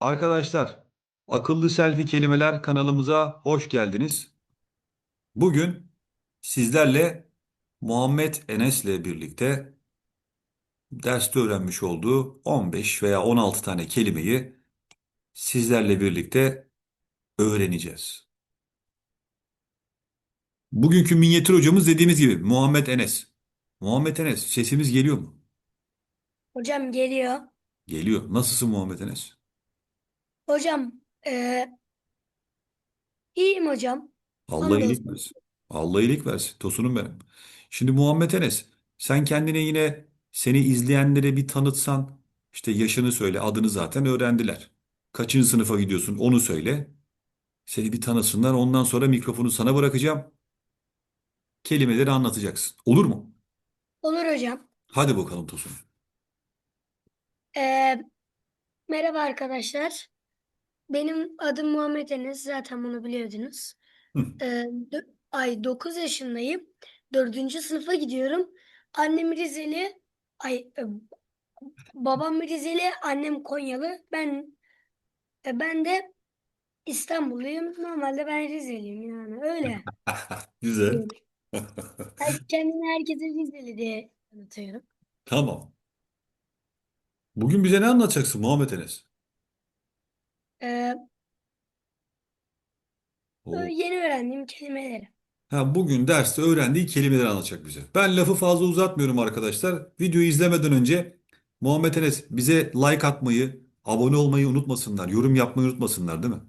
Arkadaşlar, Akıllı Selfie Kelimeler kanalımıza hoş geldiniz. Bugün sizlerle Muhammed Enes'le birlikte derste öğrenmiş olduğu 15 veya 16 tane kelimeyi sizlerle birlikte öğreneceğiz. Bugünkü minyatür hocamız dediğimiz gibi Muhammed Enes. Muhammed Enes, sesimiz geliyor mu? Hocam geliyor. Geliyor. Nasılsın Muhammed Enes? Hocam eee iyiyim hocam. Allah Hamdolsun. iyilik versin. Allah iyilik versin. Tosunum benim. Şimdi Muhammed Enes, sen kendine yine seni izleyenlere bir tanıtsan, işte yaşını söyle, adını zaten öğrendiler. Kaçıncı sınıfa gidiyorsun onu söyle. Seni bir tanısınlar. Ondan sonra mikrofonu sana bırakacağım. Kelimeleri anlatacaksın. Olur mu? Olur hocam. Hadi bakalım Tosun. Eee, merhaba arkadaşlar. Benim adım Muhammed Enes. Zaten bunu biliyordunuz. Dö- ay 9 yaşındayım. 4. sınıfa gidiyorum. Annem Rizeli. Ay e, babam Rizeli, annem Konyalı. Ben e, ben de İstanbulluyum. Normalde ben Rizeliyim yani. Öyle. Güzel. Her- Kendimi herkese Rizeli diye tanıtıyorum. Tamam. Bugün bize ne anlatacaksın Muhammed Enes? Eee, Oo. yeni öğrendiğim kelimeleri. Ha, bugün derste öğrendiği kelimeleri anlatacak bize. Ben lafı fazla uzatmıyorum arkadaşlar. Videoyu izlemeden önce Muhammed Enes bize like atmayı, abone olmayı unutmasınlar, yorum yapmayı unutmasınlar değil mi?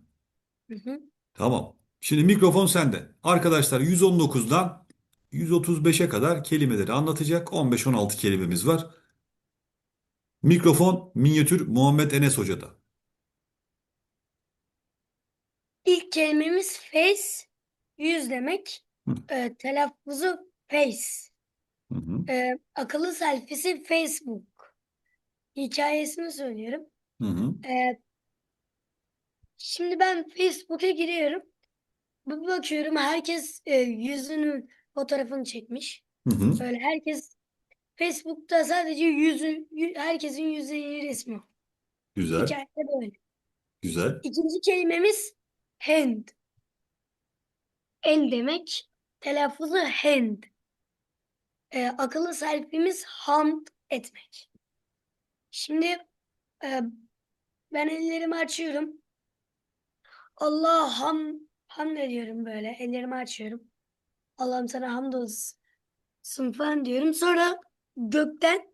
Hı hı. Tamam. Şimdi mikrofon sende. Arkadaşlar 119'dan 135'e kadar kelimeleri anlatacak. 15-16 kelimemiz var. Mikrofon minyatür Muhammed Enes Hoca'da. İlk kelimemiz face, yüz demek. Hı. Ee, telaffuzu face. Hı hı. Ee, akıllı selfisi Facebook. Hikayesini söylüyorum. Hı hı. Ee, şimdi ben Facebook'a giriyorum. Bir bakıyorum herkes e, yüzünün fotoğrafını çekmiş. Hı hı. Böyle herkes Facebook'ta sadece yüzü, yü- herkesin yüzü resmi. Güzel. Hikayede böyle. Güzel. İkinci kelimemiz hand. El demek. Telaffuzu hand. Ee, akıllı selfie'miz hamd etmek. Şimdi e, ben ellerimi açıyorum. Allah ham hamd ediyorum böyle. Ellerimi açıyorum. Allah'ım sana hamdolsun falan diyorum. Sonra gökten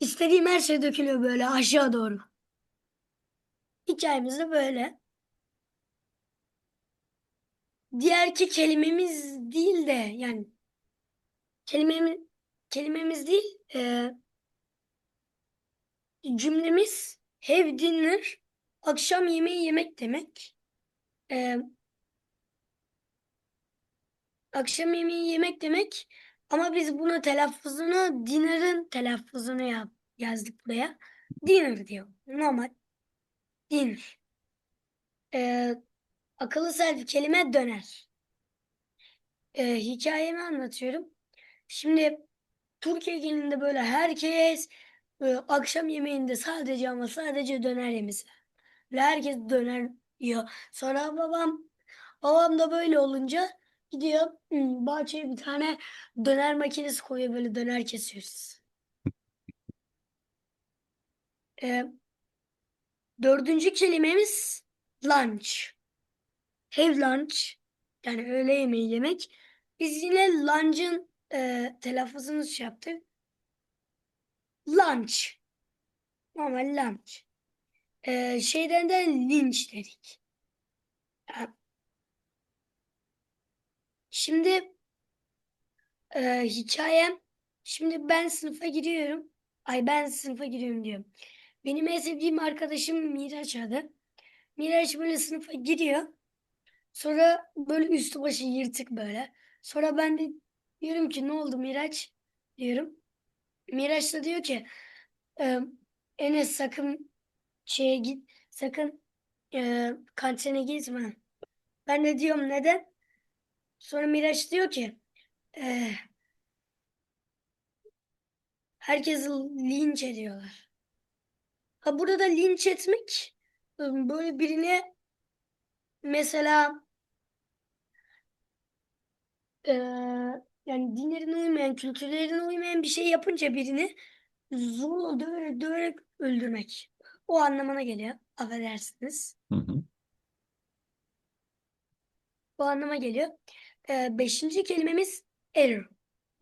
istediğim her şey dökülüyor böyle aşağı doğru. Hikayemiz de böyle. Diğerki kelimemiz değil de yani kelimemiz kelimemiz değil e, cümlemiz have dinner akşam yemeği yemek demek. E, akşam yemeği yemek demek ama biz bunu telaffuzunu dinner'ın telaffuzunu yap, yazdık buraya. Dinner diyor. Normal. Dinner. E, akıllı selfie kelime döner. E, hikayemi anlatıyorum. Şimdi Türkiye genelinde böyle herkes e, akşam yemeğinde sadece ama sadece döner yemesi. Ve herkes döner yiyor. Sonra babam babam da böyle olunca gidiyor hmm, bahçeye bir tane döner makinesi koyuyor böyle döner kesiyoruz. E, dördüncü kelimemiz lunch. Have lunch. Yani öğle yemeği yemek. Biz yine lunch'ın e, telaffuzunu şey yaptık. Lunch. Normal lunch. E, şeyden de linç dedik. Ha. Şimdi e, hikayem. Şimdi ben sınıfa giriyorum. Ay ben sınıfa giriyorum diyorum. Benim en sevdiğim arkadaşım Miraç adı. Miraç böyle sınıfa giriyor. Sonra böyle üstü başı yırtık böyle. Sonra ben de diyorum ki ne oldu Miraç diyorum. Miraç da diyor ki "Ee, Enes sakın şeye git sakın e, kantine gitme. Ben de diyorum neden? Sonra Miraç diyor ki "Ee, herkesi linç ediyorlar. Ha burada da linç etmek böyle birine mesela eee, yani dinlerine uymayan, kültürlerine uymayan bir şey yapınca birini zorla döverek döverek öldürmek. O anlamına geliyor. Affedersiniz. Hı hı. Bu anlama geliyor. Eee, beşinci kelimemiz error.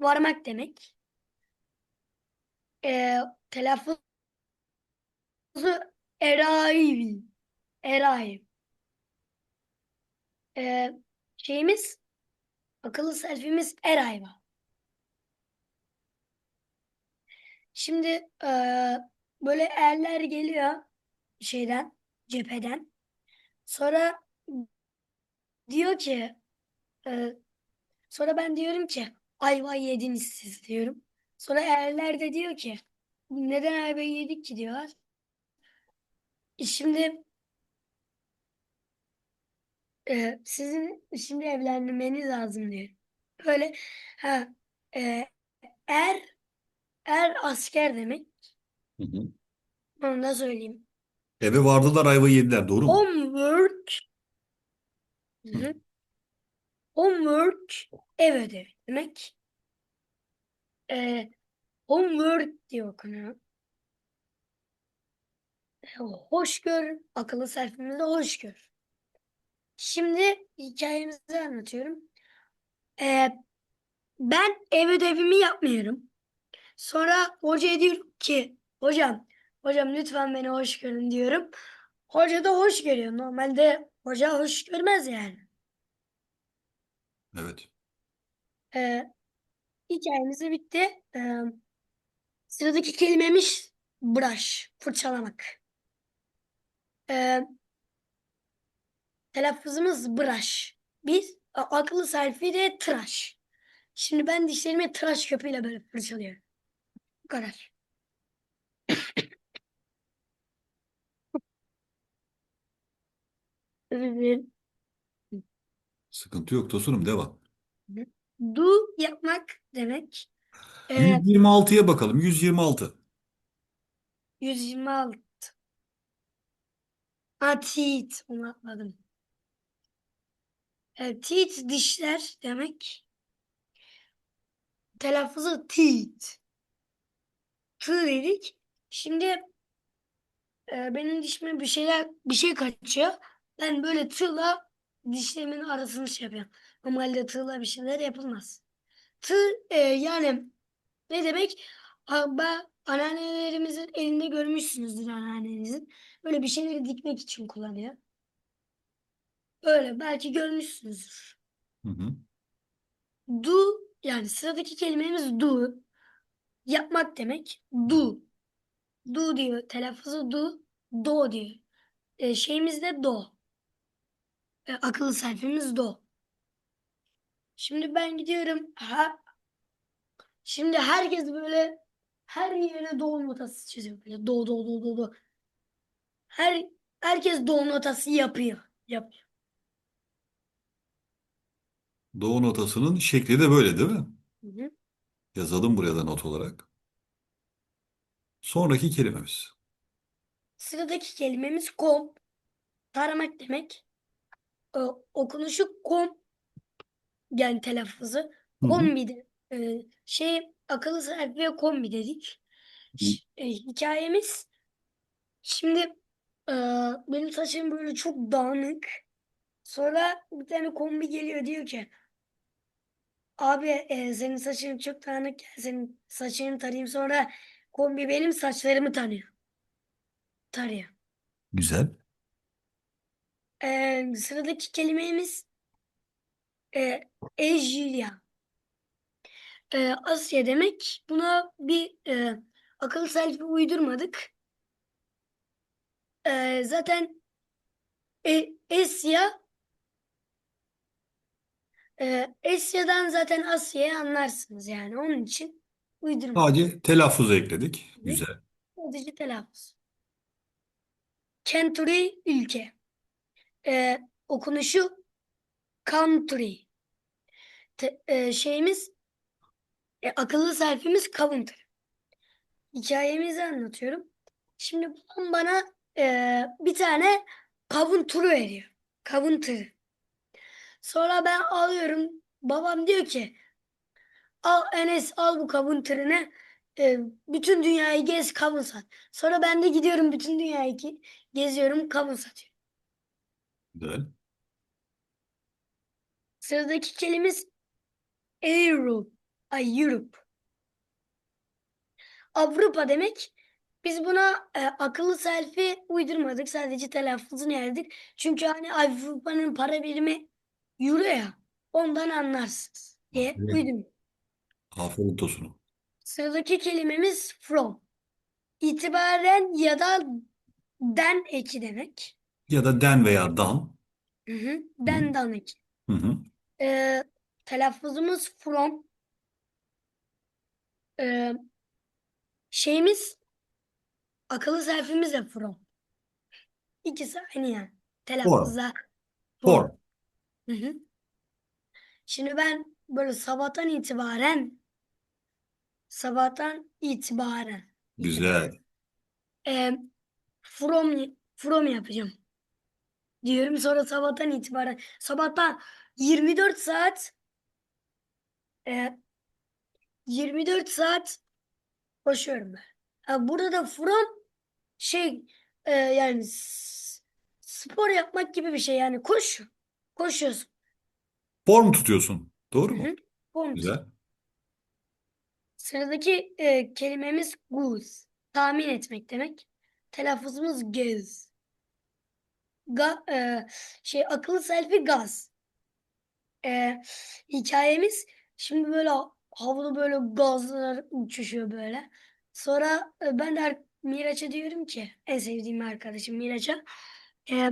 Varmak demek. Eee telaffuzu arrive. Arrive. Eee, şeyimiz akıllı selfie'miz arrive. Şimdi eee, böyle erler geliyor şeyden, cepheden. Sonra diyor ki eee, sonra ben diyorum ki ayva yediniz siz diyorum. Sonra erler de diyor ki neden ayva yedik ki diyorlar. E Şimdi e, sizin şimdi evlenmeniz lazım diyor. Böyle ha e, er er asker demek. Hı hı. Onu da söyleyeyim. Eve vardılar ayvayı yediler. Doğru mu? Homework Hı hı. Homework ev ödevi demek. E, homework diye okunuyor. E, hoşgör, akıllı selfie'mizde hoşgör. Şimdi hikayemizi anlatıyorum. E, ben ev ödevimi yapmıyorum. Sonra hocaya diyorum ki hocam hocam lütfen beni hoş görün diyorum. Hoca da hoş görüyor. Normalde hoca hoş görmez yani. Evet. Ee, hikayemiz de bitti. Ee, sıradaki kelimemiz brush. Fırçalamak. Ee, telaffuzumuz. Biz a- akıllı selfie de tıraş. Şimdi ben dişlerimi tıraş köpüğüyle böyle fırçalıyorum. Bu kadar. Sıkıntı yok Tosunum devam. Do yapmak demek. Ee, 126'ya bakalım. 126. 126. Ha teeth. Onu atladım. Evet, teeth dişler demek. Telaffuzu teeth. Tığ dedik. Şimdi e, benim dişime bir şeyler bir şey kaçıyor. Ben böyle tığla dişlerimin arasını şey yapıyorum. Normalde tığla bir şeyler yapılmaz. Tığ e, yani ne demek? Ben, anneannelerimizin elinde görmüşsünüzdür anneannenizin. Böyle bir şeyleri dikmek için kullanıyor. Öyle belki görmüşsünüzdür. Hı hı. Do yani sıradaki kelimemiz do. Yapmak demek. Do. Do diyor. Telaffuzu do. Do diyor. E, şeyimiz de do. E, akıllı sayfamız do. Şimdi ben gidiyorum. Ha, şimdi herkes böyle her yere do notası çiziyor. Böyle do do do do do. Her herkes do notası yapıyor. Yapıyor. Doğu notasının şekli de böyle değil mi? Hı hı. Yazalım buraya da not olarak. Sonraki kelimemiz. Sıradaki kelimemiz kom. Taramak demek. E, okunuşu kom. Yani telaffuzu. Hı hı. Kombi de. e, şey akıllı saat ve kombi dedik. Ş- e, hikayemiz şimdi e, benim saçım böyle çok dağınık. Sonra bir tane kombi geliyor diyor ki abi e, senin saçın çok gel senin saçını tarayayım sonra kombi benim saçlarımı tanıyor. Tarıyor. Güzel. E, sıradaki kelimemiz e, Ejilya. E, Asya demek. Buna bir e, akıllı selfie uydurmadık. E, zaten e, Esya e, Esya'dan zaten Asya'yı anlarsınız yani. Onun için uydurmadık. Sadece telaffuzu ekledik. Güzel. Sadece telaffuz. Country ülke. E, okunuşu country. Te- e, şeyimiz e, akıllı selfie'miz counter. Hikayemizi anlatıyorum. Şimdi babam bana e, bir tane kavun turu veriyor. Kavun turu. Sonra ben alıyorum. Babam diyor ki al Enes al bu kavun tırını. E, bütün dünyayı gez kavun sat. Sonra ben de gidiyorum bütün dünyayı ki- geziyorum kavun satıyorum. Güzel. Sıradaki kelimemiz Europe. Ay Europe. Avrupa demek. Biz buna e, akıllı selfie uydurmadık. Sadece telaffuzunu yazdık. Çünkü hani Avrupa'nın para birimi euro ya. Ondan anlarsınız diye Aferin. uydum. Aferin Tosun'um. Sıradaki kelimemiz from. İtibaren ya da den eki demek. Ya da den veya dan. Hı hı. Den dan eki. Hı hı. E, telaffuzumuz from. E, şeyimiz akıllı selfie'miz de from. İkisi aynı yani. Telaffuzda For. Hı hı. Şimdi ben böyle sabahtan itibaren sabahtan itibaren Güzel. e, from from yapacağım diyorum. Sonra sabahtan itibaren sabahtan 24 saat e, 24 saat koşuyorum ben. Ha, burada da from şey e, yani s- spor yapmak gibi bir şey yani koş koşuyorsun. Form tutuyorsun. Doğru mu? Hı hı. From. Güzel. Sıradaki e, kelimemiz goose. Tahmin etmek demek. Telaffuzumuz göz. Ga, e, şey akıllı selfie gaz. E, hikayemiz şimdi böyle havada böyle gazlar uçuşuyor böyle. Sonra e, ben de Miraç'a diyorum ki en sevdiğim arkadaşım Miraç'a e,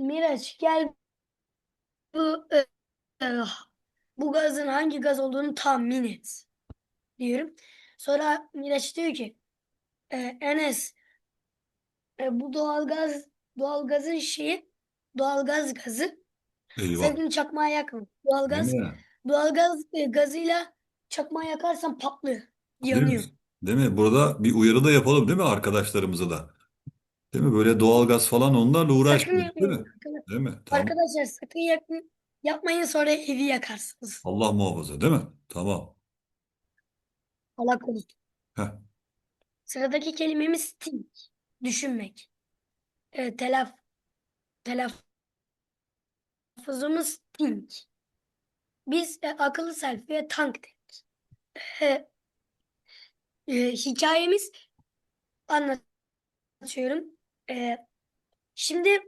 Miraç gel bu e, e, bu gazın hangi gaz olduğunu tahmin et diyorum. Sonra Miraç diyor ki e, Enes e, bu doğalgaz doğalgazın şeyi doğalgaz gazı Eyvah. sakın çakmağı yakma. Doğalgaz Değil mi? doğalgaz e, gazıyla çakmağı yakarsan patlıyor. Değil mi? Yanıyor. Değil mi? Burada bir uyarı da yapalım değil mi arkadaşlarımıza da? Değil mi? Böyle doğalgaz falan onlarla Sakın uğraşmayın değil yapmayın. mi? Arkadaşlar, Değil mi? Tamam. arkadaşlar sakın yakın, yapmayın sonra evi yakarsınız. Allah muhafaza değil mi? Tamam. Allah korusun. Heh. Sıradaki kelimemiz think. Düşünmek. E, telaf telaffuzumuz think. Biz e, akıllı selfie'ye tank dedik. E, e, hikayemiz anlatıyorum. E, şimdi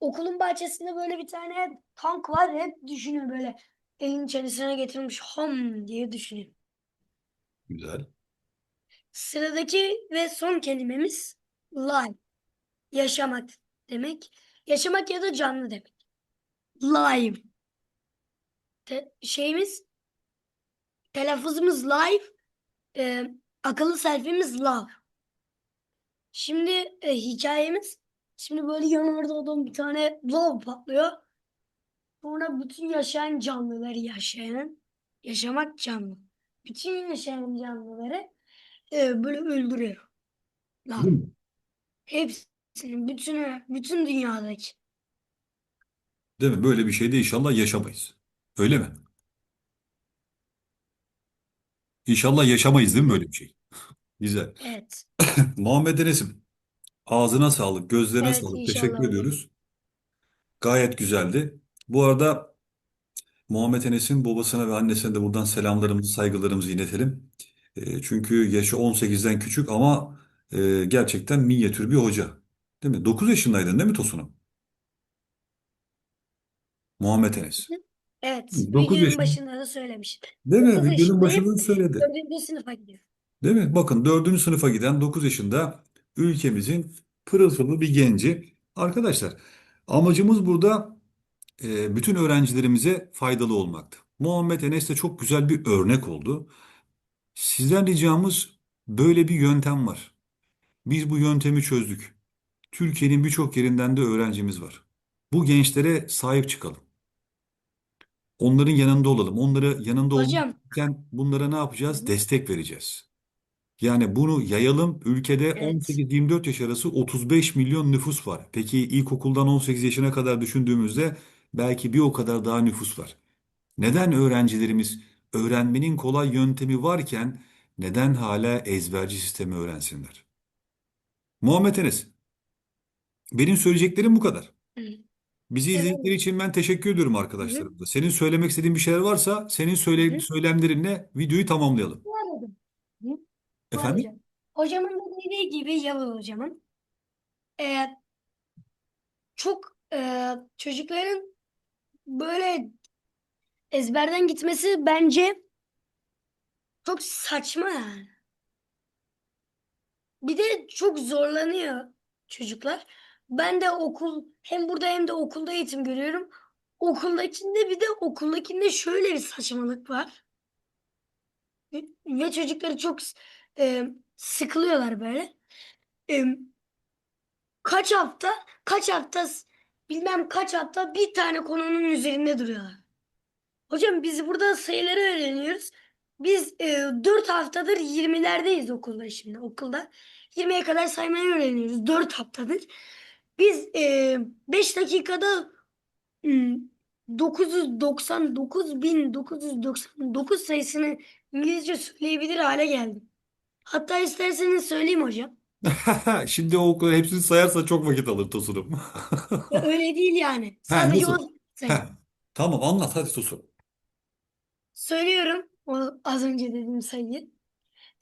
okulun bahçesinde böyle bir tane tank var. Hep düşünün böyle elin içerisine getirmiş hom diye düşünün. Güzel. Sıradaki ve son kelimemiz live. Yaşamak demek. Yaşamak ya da canlı demek. Live. Te- şeyimiz telaffuzumuz live. e, akıllı selfie'miz love. Şimdi e, hikayemiz şimdi böyle yanardağdan bir tane love patlıyor. Sonra bütün yaşayan canlıları yaşayan yaşamak canlı. Bütün yaşayan canlıları e, böyle öldürüyor. Mi? Hepsinin, bütünü, bütün dünyadaki. Değil mi? Böyle bir şeyde inşallah yaşamayız. Öyle mi? İnşallah yaşamayız değil mi böyle bir şey? Güzel. Evet. Muhammed Enes'im ağzına sağlık, gözlerine Evet sağlık. inşallah Teşekkür hocam. ediyoruz. Gayet güzeldi. Bu arada Muhammed Enes'in babasına ve annesine de buradan selamlarımızı, saygılarımızı iletelim. E, çünkü yaşı 18'den küçük ama e, gerçekten minyatür bir hoca. Değil mi? 9 yaşındaydın değil mi Tosun'um? Muhammed Enes. Evet. 9 Videonun yaşında. başında da söylemiştim. Değil mi? 9 Videonun yaşındayım. başında söyledi. Dördüncü sınıfa gidiyorum. Değil mi? Bakın dördüncü sınıfa giden 9 yaşında ülkemizin pırıl pırıl bir genci. Arkadaşlar amacımız burada e, bütün öğrencilerimize faydalı olmaktı. Muhammed Enes de çok güzel bir örnek oldu. Sizden ricamız böyle bir yöntem var. Biz bu yöntemi çözdük. Türkiye'nin birçok yerinden de öğrencimiz var. Bu gençlere sahip çıkalım. Onların yanında olalım. Onları yanında Hocam. olurken bunlara ne yapacağız? Destek vereceğiz. Yani bunu yayalım. Ülkede Evet. 18-24 yaş arası 35 milyon nüfus var. Peki ilkokuldan 18 yaşına kadar düşündüğümüzde belki bir o kadar daha nüfus var. Neden öğrencilerimiz öğrenmenin kolay yöntemi varken neden hala ezberci sistemi öğrensinler? Muhammed Enes, benim söyleyeceklerim bu kadar. Bizi izledikleri Evet. için ben teşekkür ediyorum Hı hı. arkadaşlarım da. Senin söylemek istediğin bir şeyler varsa senin söyle, hı. söylemlerinle videoyu tamamlayalım. Bu arada. Hı? Var Efendim? hocam. Hocamın da dediği gibi Yavuz hocamın. e, çok e, çocukların böyle ezberden gitmesi bence çok saçma yani. Bir de çok zorlanıyor çocuklar. Ben de okul hem burada hem de okulda eğitim görüyorum. Okuldakinde bir de okuldakinde şöyle bir saçmalık var. Ve, ve çocukları çok e, sıkılıyorlar böyle. E, kaç hafta kaç hafta bilmem kaç hafta bir tane konunun üzerinde duruyorlar. Hocam biz burada sayıları öğreniyoruz. Biz e, 4 haftadır 20'lerdeyiz okulda şimdi okulda. 20'ye kadar saymayı öğreniyoruz 4 haftadır. Biz e, 5 dakikada hmm, 999.999 sayısını İngilizce söyleyebilir hale geldim. Hatta isterseniz söyleyeyim hocam. Şimdi o hepsini sayarsa çok vakit alır Tosun'um. Ya öyle değil yani. He Sadece nasıl? o sayı. He. Tamam anlat hadi Tosun. Söylüyorum o az önce dediğim sayıyı.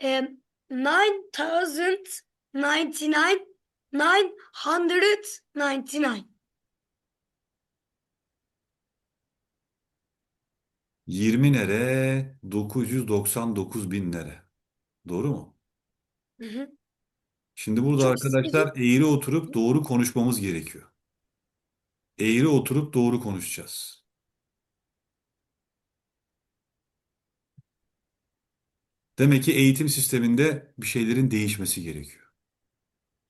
E, 9099 999 20 nere 999 bin nere. Doğru mu? Hı hı. Şimdi burada Çok sıkıcı. arkadaşlar eğri oturup doğru konuşmamız gerekiyor. Eğri oturup doğru konuşacağız. Demek ki eğitim sisteminde bir şeylerin değişmesi gerekiyor.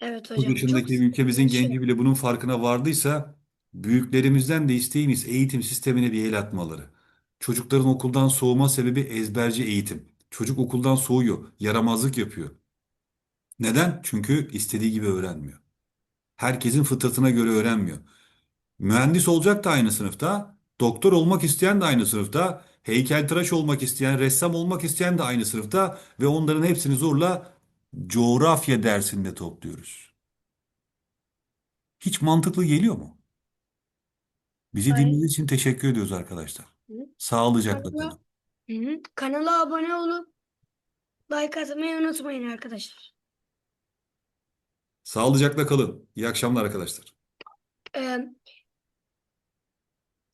Evet Bu hocam çok dışındaki ülkemizin sıkıcı. genci bile bunun farkına vardıysa büyüklerimizden de isteğimiz eğitim sistemine bir el atmaları. Çocukların okuldan soğuma sebebi ezberci eğitim. Çocuk okuldan soğuyor, yaramazlık yapıyor. Neden? Çünkü istediği gibi öğrenmiyor. Herkesin fıtratına göre öğrenmiyor. Mühendis olacak da aynı sınıfta, doktor olmak isteyen de aynı sınıfta, heykeltıraş olmak isteyen, ressam olmak isteyen de aynı sınıfta ve onların hepsini zorla coğrafya dersinde topluyoruz. Hiç mantıklı geliyor mu? Bizi Hayır. dinlediğiniz için teşekkür ediyoruz arkadaşlar. Hı. Sağlıcakla Kanala, kalın. Hı hı. Kanala abone olup like atmayı unutmayın arkadaşlar. Sağlıcakla kalın. İyi akşamlar arkadaşlar. Ee,